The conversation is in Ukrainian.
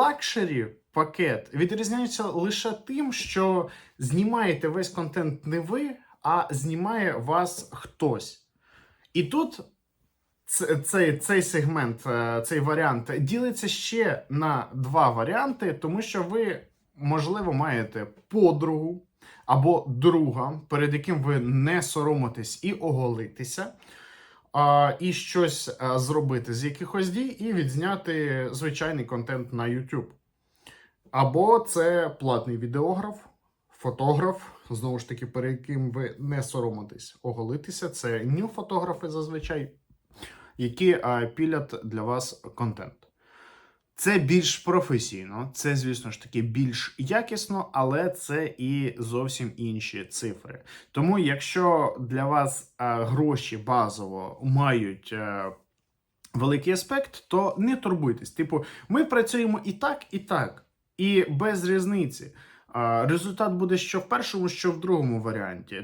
лакшері пакет відрізняється лише тим, що знімаєте весь контент не ви, а знімає вас хтось. І тут цей, цей сегмент, е, цей варіант ділиться ще на два варіанти, тому що ви, можливо, маєте подругу або друга, перед яким ви не соромитесь і оголитися, і щось а, зробити з якихось дій, і відзняти звичайний контент на YouTube. Або це платний відеограф, фотограф, знову ж таки, перед яким ви не соромитесь оголитися. Це нью-фотографи зазвичай, які а, пілять для вас контент. Це більш професійно, це, звісно ж таки, більш якісно, але це і зовсім інші цифри. Тому, якщо для вас е, гроші базово мають е, великий аспект, то не турбуйтесь. Типу, ми працюємо і так, і так, і без різниці. Е, результат буде що в першому, що в другому варіанті.